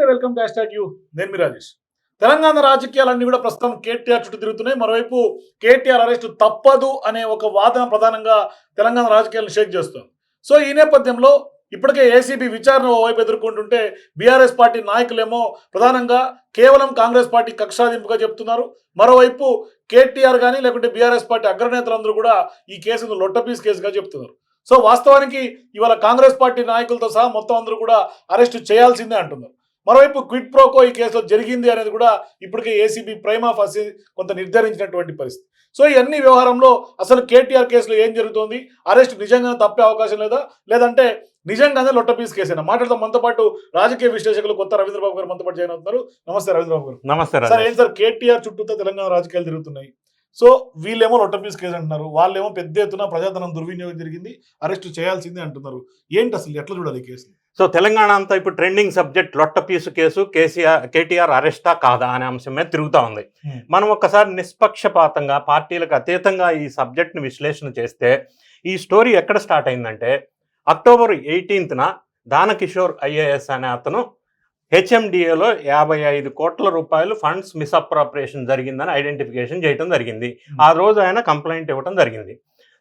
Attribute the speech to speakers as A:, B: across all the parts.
A: నమస్తే welcome to hash you. నేను మీ రాజేష్. తెలంగాణ రాజకీయాలన్నీ కూడా ప్రస్తుతం కేటీఆర్ చుట్టూ తిరుగుతున్నాయి. మరోవైపు కేటీఆర్ అరెస్ట్ తప్పదు అనే ఒక వాదన ప్రధానంగా తెలంగాణ రాజకీయాలను షేక్ చేస్తుంది. సో ఈ నేపథ్యంలో ఇప్పటికే ఏసీబీ విచారణ ఓవైపు ఎదుర్కొంటుంటే బీఆర్ఎస్ పార్టీ నాయకులేమో ప్రధానంగా కేవలం కాంగ్రెస్ పార్టీ కక్షాదింపుగా చెప్తున్నారు. మరోవైపు కేటీఆర్ కానీ లేకుంటే బీఆర్ఎస్ పార్టీ అగ్రనేతలందరూ కూడా ఈ కేసును లొట్టపీస్ కేసుగా చెప్తున్నారు. సో వాస్తవానికి ఇవాళ కాంగ్రెస్ పార్టీ నాయకులతో సహా మొత్తం అందరూ కూడా అరెస్ట్ చేయాల్సిందే అంటున్నారు. మరోవైపు క్విట్ ప్రోకో ఈ కేసులో జరిగింది అనేది కూడా ఇప్పటికే ఏసీబీ ప్రైమా ఫసి కొంత నిర్ధారించినటువంటి పరిస్థితి. సో ఈ అన్ని వ్యవహారంలో అసలు కేటీఆర్ కేసులో ఏం జరుగుతోంది? అరెస్ట్ నిజంగానే తప్పే అవకాశం లేదా? లేదంటే నిజంగానే లొట్టపీస్ కేసేనా? మాట్లాడదాం. మనతో పాటు రాజకీయ విశ్లేషకులు కొత్త రవీంద్రబాబు గారు మనతో పాటు జాయిన్ అవుతున్నారు. నమస్తే రవీంద్రబాబు గారు.
B: నమస్తే
A: సార్ ఏం సార్? కేటీఆర్ చుట్టూతో తెలంగాణ రాజకీయాలు తిరుగుతున్నాయి. సో వీళ్ళేమో లొట్టపీస్ కేసు అంటున్నారు వాళ్ళేమో పెద్ద ఎత్తున ప్రజాధనం దుర్వినియోగం జరిగింది. అరెస్ట్ చేయాల్సిందే అంటున్నారు. ఏంటి అసలు? ఎట్లా చూడాలి ఈ కేసు
B: సో తెలంగాణ అంతా ఇప్పుడు ట్రెండింగ్ సబ్జెక్ట్ లొట్ట పీసు కేసు కేసీఆర్ కేటీఆర్ అరెస్టా కాదా అనే అంశం మీద తిరుగుతూ ఉంది. మనం ఒక్కసారి నిష్పక్షపాతంగా పార్టీలకు అతీతంగా ఈ సబ్జెక్ట్ని విశ్లేషణ చేస్తే ఈ స్టోరీ ఎక్కడ స్టార్ట్ అయిందంటే అక్టోబర్ ఎయిటీన్త్న దానకిషోర్ ఐఏఎస్ అనే అతను హెచ్ఎండిఏలో యాభై ఐదు కోట్ల రూపాయలు ఫండ్స్ మిస్అప్రాపరేషన్ జరిగిందని ఐడెంటిఫికేషన్ చేయడం జరిగింది. ఆ రోజు ఆయన కంప్లైంట్ ఇవ్వడం జరిగింది.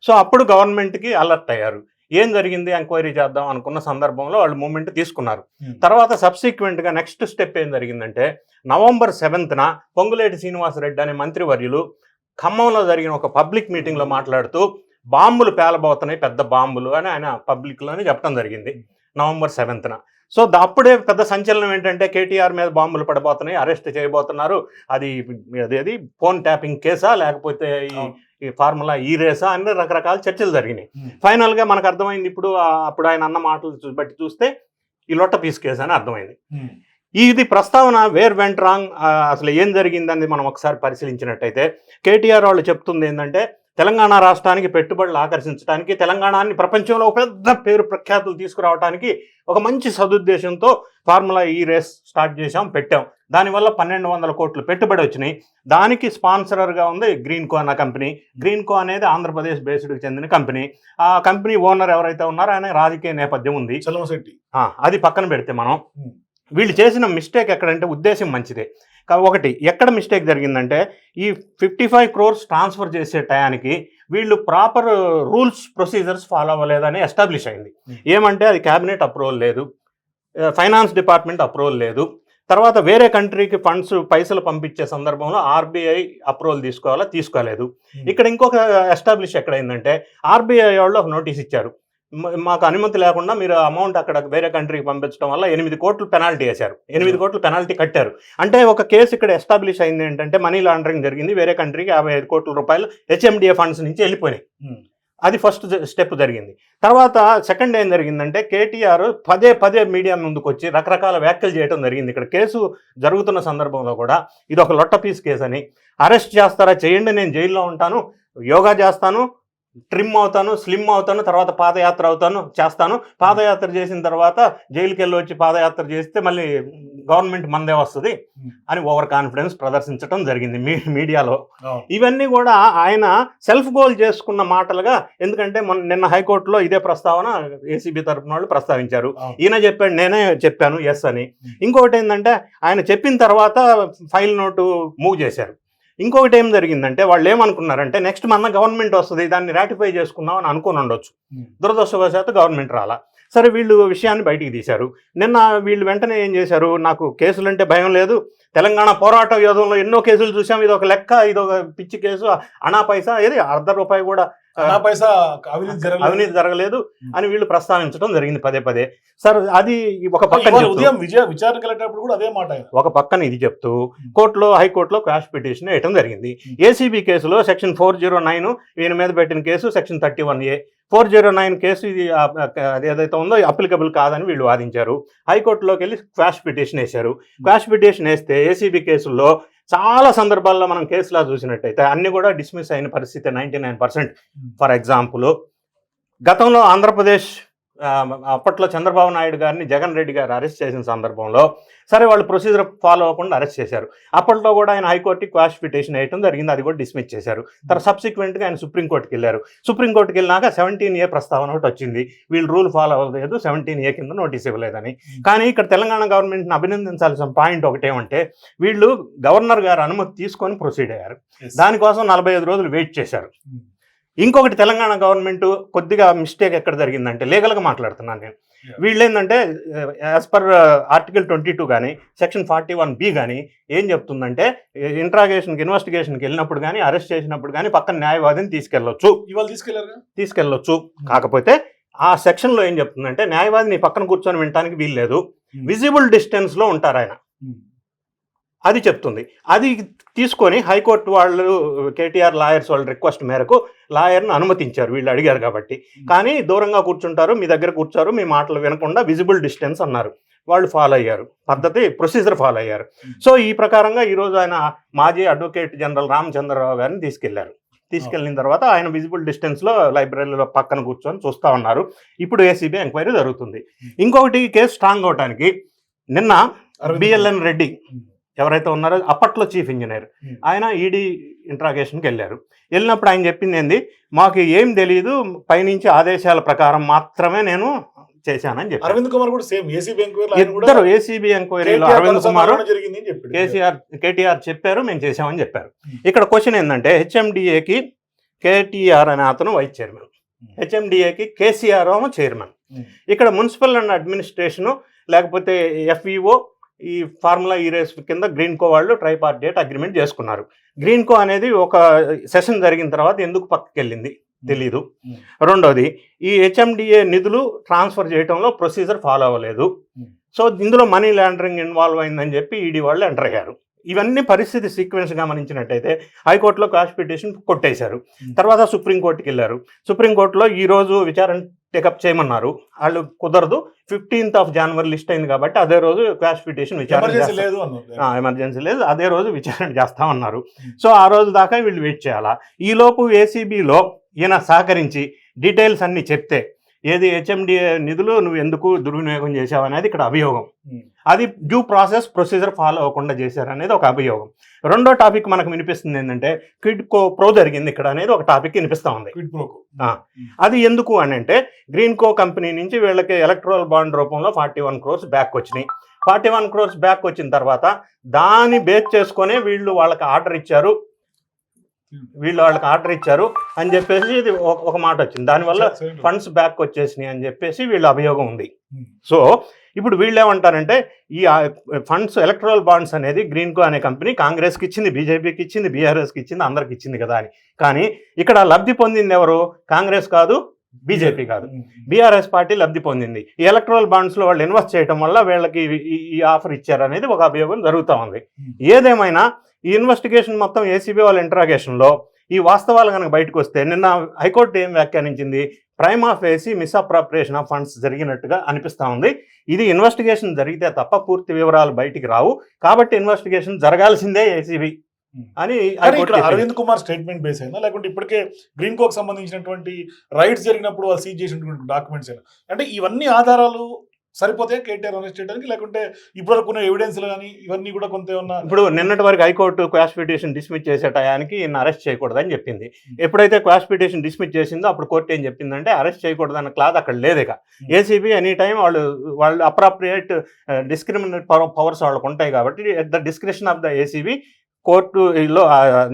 B: సో అప్పుడు గవర్నమెంట్కి అలర్ట్ అయ్యారు. ఏం జరిగింది ఎంక్వైరీ చేద్దాం అనుకున్న సందర్భంలో వాళ్ళు మూమెంట్ తీసుకున్నారు. తర్వాత సబ్సిక్వెంట్గా నెక్స్ట్ స్టెప్ ఏం జరిగిందంటే నవంబర్ సెవెంత్న పొంగులేటి శ్రీనివాసరెడ్డి అనే మంత్రివర్యులు ఖమ్మంలో జరిగిన ఒక పబ్లిక్ మీటింగ్లో మాట్లాడుతూ బాంబులు పేలబోతున్నాయి పెద్ద బాంబులు అని ఆయన పబ్లిక్లోనే చెప్పడం జరిగింది నవంబర్ సెవెంత్న సో అప్పుడే పెద్ద సంచలనం ఏంటంటే కేటీఆర్ మీద బాంబులు పడబోతున్నాయి అరెస్ట్ చేయబోతున్నారు. అది అదేది ఫోన్ ట్యాపింగ్ కేసా? లేకపోతే ఈ. ఈ ఫార్ములా ఈ రేసా అన్ని రకరకాల చర్చలు జరిగినాయి.
A: Hmm.
B: ఫైనల్గా మనకు అర్థమైంది ఇప్పుడు అప్పుడు ఆయన అన్న మాటలు బట్టి చూస్తే ఈ లొట్ట పీస్ కేసు అని అర్థమైంది. ఇది ప్రస్తావన వేర్ వెంట్ రాంగ్ అసలు ఏం జరిగిందని మనం ఒకసారి పరిశీలించినట్టయితే కేటీఆర్ వాళ్ళు చెప్తుంది ఏంటంటే తెలంగాణ రాష్ట్రానికి పెట్టుబడులు ఆకర్షించడానికి తెలంగాణని ప్రపంచంలో ఒక పెద్ద పేరు ప్రఖ్యాతులు తీసుకురావడానికి ఒక మంచి సదుద్దేశంతో ఫార్ములా ఈ రేస్ స్టార్ట్ చేశాం పెట్టాం. దానివల్ల పన్నెండు వందల కోట్లు పెట్టుబడి వచ్చినాయి. దానికి స్పాన్సరర్గా ఉంది గ్రీన్ కో అన్న కంపెనీ. గ్రీన్ కో అనేది ఆంధ్రప్రదేశ్ బేస్డ్కి చెందిన కంపెనీ. ఆ కంపెనీ ఓనర్ ఎవరైతే ఉన్నారో ఆయన రాజకీయ నేపథ్యం ఉంది. అది పక్కన పెడితే మనం. వీళ్ళు చేసిన మిస్టేక్ ఎక్కడంటే ఉద్దేశం మంచిదే. ఒకటి ఎక్కడ మిస్టేక్ జరిగిందంటే ఈ ఫిఫ్టీ ఫైవ్ క్రోర్స్ ట్రాన్స్ఫర్ చేసే టయానికి వీళ్ళు ప్రాపర్ రూల్స్ ప్రొసీజర్స్ ఫాలో అవ్వలేదని ఎస్టాబ్లిష్ అయింది. ఏమంటే అది క్యాబినెట్ అప్రూవల్ లేదు ఫైనాన్స్ డిపార్ట్మెంట్ అప్రూవల్ లేదు. తర్వాత వేరే కంట్రీకి ఫండ్స్ పైసలు పంపించే సందర్భంలో ఆర్బీఐ అప్రూవల్ తీసుకోవాలా తీసుకోలేదు. ఇక్కడ ఇంకొక ఎస్టాబ్లిష్ ఎక్కడైందంటే ఆర్బీఐ వాళ్ళు ఒక నోటీస్ ఇచ్చారు. మాకు అనుమతి లేకుండా మీరు అమౌంట్ అక్కడ వేరే కంట్రీకి పంపించడం వల్ల ఎనిమిది కోట్లు పెనాల్టీ వేశారు. ఎనిమిది కోట్లు పెనాల్టీ కట్టారు. అంటే ఒక కేసు ఇక్కడ ఎస్టాబ్లిష్ అయింది ఏంటంటే మనీ లాండరింగ్ జరిగింది. వేరే కంట్రీకి యాభై ఐదు కోట్ల రూపాయలు హెచ్ఎండిఏ ఫండ్స్ నుంచి వెళ్ళిపోయినాయి.
A: Hmm.
B: అది ఫస్ట్ స్టెప్ జరిగింది. తర్వాత సెకండ్ ఏం జరిగిందంటే కేటీఆర్ పదే పదే మీడియా ముందుకు వచ్చి రకరకాల వ్యాఖ్యలు చేయడం జరిగింది. ఇక్కడ కేసు జరుగుతున్న సందర్భంలో కూడా ఇది ఒక లొట్ట పీస్ కేసు అని అరెస్ట్ చేస్తారా? చేయండి నేను జైల్లో ఉంటాను. యోగా చేస్తాను. ట్రిమ్ అవుతాను స్లిమ్ అవుతాను తర్వాత పాదయాత్ర అవుతాను చేస్తాను పాదయాత్ర చేసిన తర్వాత జైలుకి వెళ్ళి వచ్చి పాదయాత్ర చేస్తే మళ్ళీ గవర్నమెంట్ మందే వస్తుంది. అని ఓవర్ కాన్ఫిడెన్స్ ప్రదర్శించడం జరిగింది మీ మీడియాలో. ఇవన్నీ కూడా ఆయన సెల్ఫ్ గోల్ చేసుకున్న మాటలుగా ఎందుకంటే మొన్న నిన్న హైకోర్టులో ఇదే ప్రస్తావన ఏసీబీ తరపున వాళ్ళు ప్రస్తావించారు. ఈయన చెప్పాడు నేనే చెప్పాను ఎస్ అని. ఇంకొకటి ఏంటంటే ఆయన చెప్పిన తర్వాత ఫైల్ నోటు మూవ్ చేశారు ఇంకొకటి ఏం జరిగిందంటే వాళ్ళు ఏమనుకున్నారంటే నెక్స్ట్ మన గవర్నమెంట్ వస్తుంది దాన్ని రాటిఫై చేసుకుందాం అని అనుకుని ఉండొచ్చు. దురదృష్టవశాత్తు గవర్నమెంట్ రాలా. సరే వీళ్ళు విషయాన్ని బయటికి తీశారు. నిన్న వీళ్ళు వెంటనే ఏం చేశారు? నాకు కేసులంటే భయం లేదు. తెలంగాణ పోరాట యోధంలో ఎన్నో కేసులు చూసాం ఇది ఒక లెక్క ఇది ఒక పిచ్చి కేసు అనా పైసా ఏది అర్ధ రూపాయి కూడా
A: అవినీతి జరగలేదు.
B: అని వీళ్ళు ప్రస్తావించడం జరిగింది పదే పదే. సార్ అది ఒక పక్కన
A: ఉదయం విజయ విచారణకు వెళ్ళేటప్పుడు కూడా అదే మాట
B: ఒక పక్కన ఇది చెప్తూ కోర్టులో హైకోర్టులో క్వాష్ పిటిషన్ వేయటం జరిగింది. ఏసీబీ కేసులో సెక్షన్ ఫోర్ జీరో నైన్ ఈయన మీద పెట్టిన case section thirty one A. Four zero nine case ఇది ఏదైతే ఉందో అప్లికబుల్ కాదని వీళ్ళు వాదించారు. హైకోర్టులోకి వెళ్ళి క్వాష్ పిటిషన్ వేశారు. క్వాష్ పిటిషన్ వేస్తే ఏసీబీ కేసుల్లో చాలా సందర్భాల్లో మనం కేసులా చూసినట్టయితే అన్ని కూడా డిస్మిస్ అయిన పరిస్థితి ninety nine percent. For example గతంలో ఆంధ్రప్రదేశ్ అప్పట్లో చంద్రబాబు నాయుడు గారిని జగన్ రెడ్డి గారు అరెస్ట్ చేసిన సందర్భంలో సరే వాళ్ళు ప్రొసీజర్ ఫాలో అవ్వకుండా అరెస్ట్ చేశారు. అప్పట్లో కూడా ఆయన హైకోర్టుకి క్వాష్ పిటిషన్ వేయడం జరిగింది. అది కూడా డిస్మిస్ చేశారు. తర్వాత సబ్సిక్వెంట్గా ఆయన సుప్రీంకోర్టుకి వెళ్ళారు. సుప్రీంకోర్టుకి వెళ్ళినాక సెవెంటీన్ ఏ ప్రస్తావన ఒకటి వచ్చింది. వీళ్ళు రూల్ ఫాలో అవ్వలేదు. సెవెంటీన్ ఏ కింద నోటీస్ ఇవ్వలేదని. కానీ ఇక్కడ తెలంగాణ గవర్నమెంట్ని అభినందించాల్సిన పాయింట్ ఒకటేమంటే వీళ్ళు గవర్నర్ గారు అనుమతి తీసుకొని ప్రొసీడ్ అయ్యారు. దానికోసం నలభై ఐదు రోజులు వెయిట్ చేశారు. ఇంకొకటి తెలంగాణ గవర్నమెంట్ కొద్దిగా మిస్టేక్ ఎక్కడ జరిగిందంటే లీగల్గా మాట్లాడుతున్నాను నేను. వీళ్ళు ఏంటంటే as per article twenty two కానీ సెక్షన్ ఫార్టీ వన్ బి కానీ ఏం చెప్తుందంటే ఇంట్రాగేషన్కి ఇన్వెస్టిగేషన్కి వెళ్ళినప్పుడు కానీ అరెస్ట్ చేసినప్పుడు కానీ పక్కన న్యాయవాదిని తీసుకెళ్ళొచ్చు.
A: ఇవాళ తీసుకెళ్ళారు
B: తీసుకెళ్ళొచ్చు. కాకపోతే ఆ సెక్షన్లో ఏం చెప్తుందంటే న్యాయవాది నీ పక్కన కూర్చొని వినడానికి వీల్లేదు. విజిబుల్ డిస్టెన్స్లో ఉంటారు ఆయన అది చెప్తుంది. అది తీసుకొని హైకోర్టు వాళ్ళు కేటీఆర్ లాయర్స్ వాళ్ళ రిక్వెస్ట్ మేరకు లాయర్ను అనుమతించారు. వీళ్ళు అడిగారు కాబట్టి. కానీ దూరంగా కూర్చుంటారు మీ దగ్గర కూర్చోరు మీ మాటలు వినకుండా విజిబుల్ డిస్టెన్స్ అన్నారు. వాళ్ళు ఫాలో అయ్యారు. పద్ధతి ప్రొసీజర్ ఫాలో అయ్యారు. సో ఈ ప్రకారంగా ఈరోజు ఆయన మాజీ అడ్వకేట్ జనరల్ రామచంద్రరావు గారిని తీసుకెళ్ళారు. తీసుకెళ్ళిన తర్వాత ఆయన విజిబుల్ డిస్టెన్స్లో లైబ్రరీలో పక్కన కూర్చొని చూస్తూ ఉన్నారు. ఇప్పుడు ఏసీబీ ఎంక్వైరీ జరుగుతుంది. ఇంకొకటి కేసు స్ట్రాంగ్ అవడానికి నిన్న బిఎల్ఎన్ రెడ్డి ఎవరైతే ఉన్నారో అప్పట్లో చీఫ్ ఇంజనీర్.
A: Hmm.
B: ఆయన ఈడీ ఇంట్రాగేషన్కి వెళ్ళారు. వెళ్ళినప్పుడు ఆయన చెప్పింది ఏంది? మాకు ఏం తెలియదు పైనుంచి ఆదేశాల ప్రకారం మాత్రమే నేను చేశానని చెప్పారు.
A: అరవింద్ కుమార్ కూడా సేమ్ ఏసీ బ్యాంక్
B: ఇద్దరు ఏసీబీ ఎంక్వైరీలో అరవింద్ కుమార్ కేసీఆర్ కేటీఆర్ చెప్పారు మేము చేసామని చెప్పారు.
A: Hmm.
B: ఇక్కడ క్వశ్చన్ ఏంటంటే హెచ్ఎండిఏకి కేటీఆర్ అనే అతను వైస్ చైర్మన్ హెచ్ఎండిఏకి కేసీఆర్ ఏమో చైర్మన్
A: Hmm.
B: ఇక్కడ మున్సిపల్ అండ్ అడ్మినిస్ట్రేషను లేకపోతే ఎఫ్ఈఓ ఈ ఫార్ములా ఈ రేస్ కింద గ్రీన్ కో వాళ్ళు ట్రైపార్టేట్ అగ్రిమెంట్ చేసుకున్నారు గ్రీన్ కో అనేది ఒక సెషన్ జరిగిన తర్వాత ఎందుకు పక్కకి వెళ్ళింది తెలీదు. రెండోది ఈ హెచ్ఎండిఏ నిధులు ట్రాన్స్ఫర్ చేయడంలో ప్రొసీజర్ ఫాలో అవ్వలేదు. సో ఇందులో మనీ లాండరింగ్ ఇన్వాల్వ్ అయిందని చెప్పి ఈడీ వాళ్ళు ఎంటర్ అయ్యారు ఇవన్నీ పరిస్థితి సీక్వెన్స్ గమనించినట్టయితే హైకోర్టులో క్రాష్ పిటిషన్ కొట్టేశారు. తర్వాత సుప్రీంకోర్టుకి వెళ్ళారు సుప్రీంకోర్టులో ఈ రోజు విచారణ టేకప్ చేయమన్నారు. వాళ్ళు కుదరదు. ఫిఫ్టీన్త్ ఆఫ్ జనవరి లిస్ట్ అయింది కాబట్టి అదే రోజు పిటిషన్ విచారణ.
A: లేదు
B: ఎమర్జెన్సీ లేదు. అదే రోజు విచారణ చేస్తామన్నారు.
A: Hmm.
B: సో ఆ రోజు దాకా వీళ్ళు వెయిట్ చేయాలా? ఈ లోపు ఏసీబీలో ఈయన సహకరించి డీటెయిల్స్ అన్ని చెప్తే ఏది హెచ్ఎండిఏ నిధులు నువ్వు ఎందుకు దుర్వినియోగం చేశావు అనేది ఇక్కడ అభియోగం. అది డ్యూ ప్రాసెస్ ప్రొసీజర్ ఫాలో అవ్వకుండా చేశారు అనేది ఒక అభియోగం. రెండో టాపిక్ మనకు వినిపిస్తుంది ఏంటంటే క్విడ్ కో ప్రో జరిగింది ఇక్కడ అనేది ఒక టాపిక్ వినిపిస్తా ఉంది.
A: క్విడ్ ప్రోకో
B: ఆ. అది ఎందుకు అని అంటే గ్రీన్ కో కంపెనీ నుంచి వీళ్ళకి ఎలక్ట్రల్ బాండ్ రూపంలో ఫార్టీ వన్ క్రోర్స్ బ్యాక్ వచ్చినాయి. ఫార్టీ వన్ క్రోర్స్ బ్యాక్ వచ్చిన తర్వాత దాన్ని బేస్ చేసుకొని వీళ్ళు వాళ్ళకి ఆర్డర్ ఇచ్చారు. వీళ్ళు వాళ్ళకి ఆర్డర్ ఇచ్చారు అని చెప్పేసి ఇది ఒక- మాట వచ్చింది. దానివల్ల ఫండ్స్ బ్యాక్ వచ్చేసినాయి అని చెప్పేసి వీళ్ళ అభియోగం ఉంది.
A: Hmm.
B: సో ఇప్పుడు వీళ్ళు ఏమంటారంటే ఈ ఫండ్స్ ఎలక్ట్రల్ బాండ్స్ అనేది గ్రీన్ కో అనే కంపెనీ కాంగ్రెస్కి ఇచ్చింది బీజేపీకి ఇచ్చింది బీఆర్ఎస్కి ఇచ్చింది అందరికి ఇచ్చింది కదా అని. కానీ ఇక్కడ లబ్ధి పొందింది ఎవరు? కాంగ్రెస్ కాదు బీజేపీ కాదు. బీఆర్ఎస్ పార్టీ లబ్ధి పొందింది. ఈ ఎలక్ట్రల్ బాండ్స్లో వాళ్ళు ఇన్వెస్ట్ చేయడం వల్ల వీళ్ళకి ఈ ఆఫర్ ఇచ్చారనేది ఒక అభియోగం జరుగుతూ ఉంది.
A: Hmm.
B: ఏదేమైనా ఈ ఇన్వెస్టిగేషన్ మొత్తం ఏసీబీ వాళ్ళ ఇంట్రాగేషన్లో ఈ వాస్తవాలు కనుక బయటకు వస్తే నిన్న హైకోర్టు ఏం వ్యాఖ్యానించింది? Prima facie misappropriation of funds జరిగినట్టుగా అనిపిస్తా ఉంది. ఇది ఇన్వెస్టిగేషన్ జరిగితే తప్ప పూర్తి వివరాలు బయటికి రావు. కాబట్టి ఇన్వెస్టిగేషన్ జరగాల్సిందే ఏసీబీ అని
A: ఇక్కడ
B: చెప్పింది.
A: అరవింద్ కుమార్ స్టేట్మెంట్ బేస్ అయిందా లేకుంటే ఇప్పటికే గ్రీన్ కోక్ సంబంధించినటువంటి రైట్స్ జరిగినప్పుడు వాళ్ళు సీజ్ చేసినటువంటి డాక్యుమెంట్స్ అయినా. అంటే ఇవన్నీ ఆధారాలు సరిపోతాయి కేటీఆర్ అరెస్ట్ చేయడానికి లేకుంటే ఇప్పటివరకు ఉన్న ఎవిడెన్స్ కానీ ఇవన్నీ కూడా కొంత ఏమన్నా
B: ఇప్పుడు నిన్నటి వరకు హైకోర్టు క్వాష్ పిటిషన్ డిస్మిస్ చేసే టయానికి ఈయన అరెస్ట్ చేయకూడదని చెప్పింది. ఎప్పుడైతే క్వాష్ పిటిషన్ డిస్మిస్ చేసిందో అప్పుడు కోర్టు ఏం చెప్పిందంటే అరెస్ట్ చేయకూడదన్న క్లాజ్ అక్కడ లేదు ఇక. ఏసీబీ ఎనీ టైం వాళ్ళు వాళ్ళు అప్రాప్రియేట్ డిస్క్రిమినేట్ పవర్స్ వాళ్ళకు ఉంటాయి కాబట్టి at the description of the ACB కోర్టులో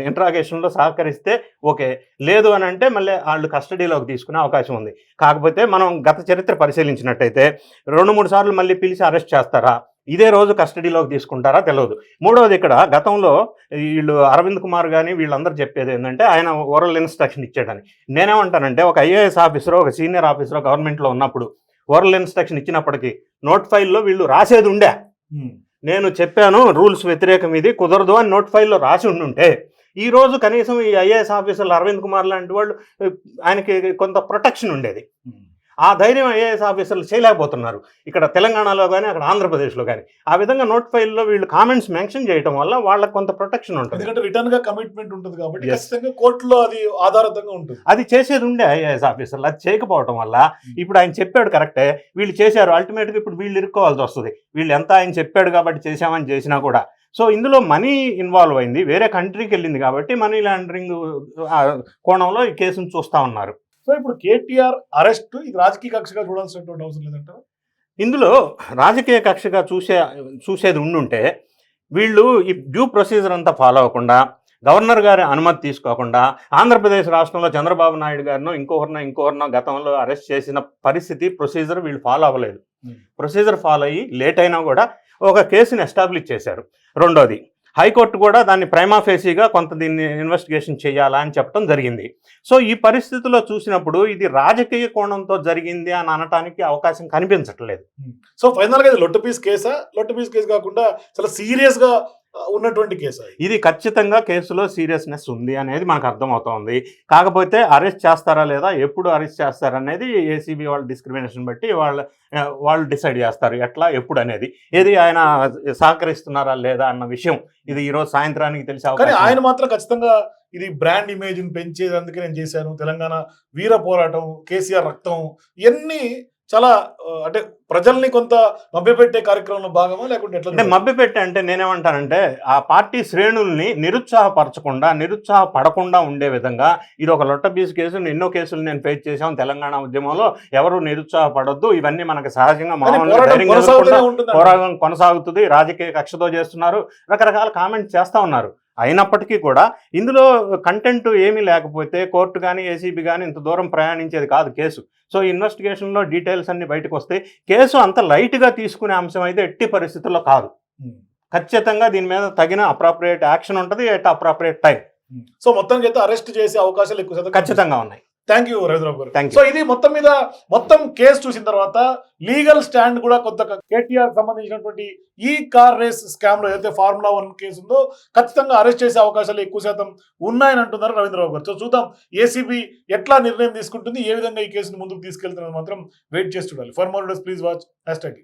B: ఇంట్రాగేషన్లో సహకరిస్తే ఓకే. లేదు అని అంటే మళ్ళీ వాళ్ళు కస్టడీలోకి తీసుకునే అవకాశం ఉంది. కాకపోతే మనం గత చరిత్ర పరిశీలించినట్టయితే రెండు మూడు సార్లు మళ్ళీ పిలిచి అరెస్ట్ చేస్తారా? ఇదే రోజు కస్టడీలోకి తీసుకుంటారా? తెలియదు మూడవది ఇక్కడ గతంలో వీళ్ళు అరవింద్ కుమార్ కానీ వీళ్ళందరూ చెప్పేది ఏంటంటే ఆయన ఓరల్ ఇన్స్ట్రక్షన్ ఇచ్చాడని. నేనేమంటానంటే ఒక ఐఏఎస్ ఆఫీసర్ ఒక సీనియర్ ఆఫీసర్ గవర్నమెంట్లో ఉన్నప్పుడు ఓరల్ ఇన్స్ట్రక్షన్ ఇచ్చినప్పటికీ నోట్ ఫైల్లో వీళ్ళు రాసేది ఉండే. నేను చెప్పాను రూల్స్ వ్యతిరేకం ఇది కుదరదు అని నోట్ ఫైల్లో రాసి ఉండుంటే. ఈ రోజు కనీసం ఈ ఐఏఎస్ ఆఫీసర్లు అరవింద్ కుమార్ లాంటి వాళ్ళు ఆయనకి కొంత ప్రొటెక్షన్ ఉండేది. ఆ ధైర్యం ఐఏఎస్ ఆఫీసర్లు చేయలేకపోతున్నారు. ఇక్కడ తెలంగాణలో కానీ అక్కడ ఆంధ్రప్రదేశ్లో కానీ ఆ విధంగా నోట్ ఫైల్లో వీళ్ళు కామెంట్స్ మెన్షన్ చేయడం వల్ల వాళ్ళకి కొంత ప్రొటెక్షన్ ఉంటుంది.
A: ఎందుకంటే రిటర్న్గా కమిట్మెంట్ ఉంటుంది కాబట్టి. ఖచ్చితంగా కోర్టులో అది ఆధారితంగా ఉంటుంది.
B: అది చేసేది ఉండే ఐఏఎస్ ఆఫీసర్లు అది చేయకపోవడం వల్ల ఇప్పుడు ఆయన చెప్పాడు కరెక్టే వీళ్ళు చేశారు. అల్టిమేట్గా ఇప్పుడు వీళ్ళు ఇరుక్కోవాల్సి వస్తుంది. వీళ్ళు ఎంత ఆయన చెప్పాడు కాబట్టి చేశామని చేసినా కూడా. సో ఇందులో మనీ ఇన్వాల్వ్ అయింది. వేరే కంట్రీకి వెళ్ళింది కాబట్టి మనీ లాండరింగ్ కోణంలో ఈ కేసును చూస్తా ఉన్నారు.
A: సో ఇప్పుడు కేటీఆర్ అరెస్ట్ ఇది రాజకీయ కక్షగా చూడాల్సినటువంటి అవసరం లేదంటారా?
B: ఇందులో రాజకీయ కక్షగా చూసే చూసేది ఉండుంటే వీళ్ళు ఈ డ్యూ ప్రొసీజర్ అంతా ఫాలో అవ్వకుండా గవర్నర్ గారి అనుమతి తీసుకోకుండా ఆంధ్రప్రదేశ్ రాష్ట్రంలో చంద్రబాబు నాయుడు గారినో ఇంకొకరినో ఇంకొకరినో గతంలో అరెస్ట్ చేసిన పరిస్థితి ప్రొసీజర్ వీళ్ళు ఫాలో అవ్వలేదు.
A: Hmm.
B: ప్రొసీజర్ ఫాలో అయ్యి లేట్ అయినా కూడా ఒక కేసుని ఎస్టాబ్లిష్ చేశారు. రెండోది హైకోర్టు కూడా దాన్ని ప్రైమా ఫేసీగా కొంత దీన్ని ఇన్వెస్టిగేషన్ చేయాలా అని చెప్పడం జరిగింది. సో ఈ పరిస్థితిలో చూసినప్పుడు ఇది రాజకీయ కోణంతో జరిగింది అని అనటానికి అవకాశం కనిపించట్లేదు.
A: సో ఫైనల్గా ఇది లొట్టపీస్ కేసా? లొట్టపీస్ కేసు కాకుండా చాలా సీరియస్గా ఉన్నటువంటి కేసా ఇది?
B: ఖచ్చితంగా కేసులో సీరియస్నెస్ ఉంది అనేది మనకు అర్థమవుతోంది. కాకపోతే అరెస్ట్ చేస్తారా లేదా ఎప్పుడు అరెస్ట్ చేస్తారనేది ఏసీబీ వాళ్ళ డిస్క్రిమినేషన్ బట్టి వాళ్ళ వాళ్ళు డిసైడ్ చేస్తారు ఎట్లా ఎప్పుడు అనేది. ఏది ఆయన సహకరిస్తున్నారా లేదా అన్న విషయం ఇది ఈరోజు సాయంత్రానికి తెలిసే
A: కానీ
B: అవకాశం
A: ఆయన మాత్రం ఖచ్చితంగా ఇది బ్రాండ్ ఇమేజ్ని పెంచేది అందుకే నేను చేశాను. తెలంగాణ వీర పోరాటం కేసీఆర్ రక్తం ఇవన్నీ చాలా అంటే ప్రజల్ని కొంత మభ్యపెట్టే కార్యక్రమంలో భాగమా లేకుంటే ఎట్లా?
B: మభ్యపెట్టి అంటే నేనేమంటానంటే ఆ పార్టీ శ్రేణుల్ని నిరుత్సాహపరచకుండా నిరుత్సాహపడకుండా ఉండే విధంగా ఇది ఒక లొట్ట బీస్ కేసు ఎన్నో కేసులు నేను ఫేస్ చేశాం తెలంగాణ ఉద్యమంలో. ఎవరు నిరుత్సాహపడొద్దు ఇవన్నీ మనకి సహజంగా
A: పోరాటం
B: కొనసాగుతుంది. రాజకీయ కక్షతో చేస్తున్నారు. రకరకాల కామెంట్స్ చేస్తూ ఉన్నారు. అయినప్పటికీ కూడా ఇందులో కంటెంట్ ఏమీ లేకపోతే కోర్టు కానీ ఏసీబీ కానీ ఇంత దూరం ప్రయాణించేది కాదు కేసు. సో ఇన్వెస్టిగేషన్లో డీటెయిల్స్ అన్ని బయటకు వస్తాయి కేసు అంత లైట్గా తీసుకునే అంశం అయితే ఎట్టి పరిస్థితుల్లో కాదు.
A: ఉమ్.
B: ఖచ్చితంగా దీని మీద తగిన అప్రాప్రియేట్ యాక్షన్ ఉంటుంది ఎట్ అప్రాప్రియేట్ టైం
A: సో మొత్తానికి అయితే అరెస్ట్ చేసే అవకాశాలు ఎక్కువ
B: ఖచ్చితంగా ఉన్నాయి.
A: థ్యాంక్ యూ రవీంద్రబాబు గారు. సో ఇది మొత్తం మీద మొత్తం కేసు చూసిన తర్వాత లీగల్ స్టాండ్ కూడా కొంత కేటీఆర్ సంబంధించినటువంటి ఈ కార్ రేస్ స్కామ్లో ఏదైతే ఫార్ములా వన్ కేసు ఉందో ఖచ్చితంగా అరెస్ట్ చేసే అవకాశాలు ఎక్కువ శాతం ఉన్నాయని అంటున్నారు రవీంద్రబాబు గారు. సో చూద్దాం ఏసీబీ ఎట్లా నిర్ణయం తీసుకుంటుంది ఏ విధంగా ఈ కేసును ముందుకు తీసుకెళ్తున్నది మాత్రం వెయిట్ చేసి చూడాలి. For more please watch hashtag